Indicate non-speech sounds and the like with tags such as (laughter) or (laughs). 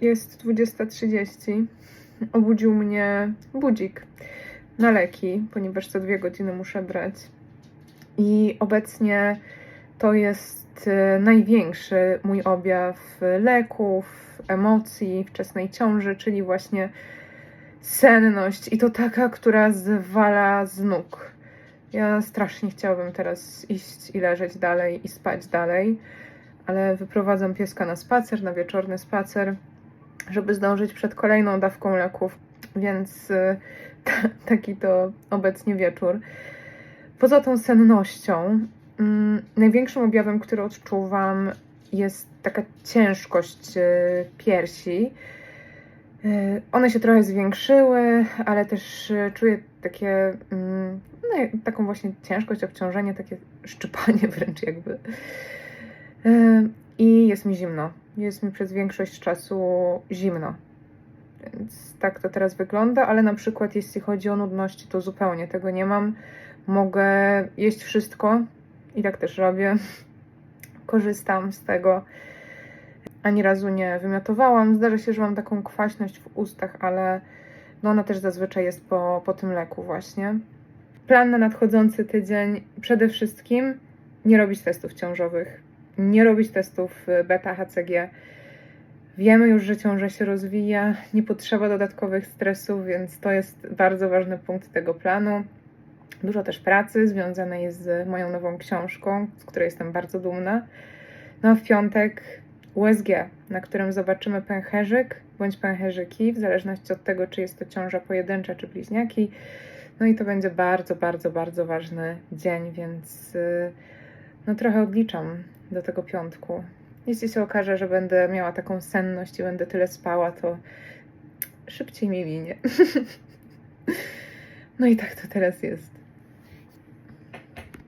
Jest 20.30. Obudził mnie budzik na leki, ponieważ co dwie godziny muszę brać. I obecnie to jest e, największy mój objaw leków, emocji, wczesnej ciąży, czyli właśnie senność. I to taka, która zwala z nóg. Ja strasznie chciałabym teraz iść i leżeć dalej i spać dalej, ale wyprowadzam pieska na spacer, na wieczorny spacer, żeby zdążyć przed kolejną dawką leków, więc y, taki to obecnie wieczór. Poza tą sennością, mm, największym objawem, który odczuwam, jest taka ciężkość y, piersi. Y, One się trochę zwiększyły, ale też czuję takie, mm, no, taką właśnie ciężkość, obciążenie, takie (laughs) szczypanie wręcz jakby. Y, I jest mi zimno. Jest mi przez większość czasu zimno. Więc tak to teraz wygląda, ale na przykład jeśli chodzi o nudności, to zupełnie tego nie mam. Mogę jeść wszystko i tak też robię. (laughs) Korzystam z tego. Ani razu nie wymiotowałam. Zdarza się, że mam taką kwaśność w ustach, ale no ona też zazwyczaj jest po, po tym leku właśnie. Plan na nadchodzący tydzień przede wszystkim nie robić testów ciążowych, nie robić testów y, beta HCG. Wiemy już, że ciąża się rozwija, nie potrzeba dodatkowych stresów, więc to jest bardzo ważny punkt tego planu. Dużo też pracy związanej z moją nową książką, z której jestem bardzo dumna. No a w piątek USG, na którym zobaczymy pęcherzyk bądź pęcherzyki, w zależności od tego, czy jest to ciąża pojedyncza, czy bliźniaki. No i to będzie bardzo, bardzo, bardzo ważny dzień, więc y, no trochę odliczam do tego piątku. Jeśli się okaże, że będę miała taką senność i będę tyle spała, to szybciej mi minie. (laughs) no i tak to teraz jest.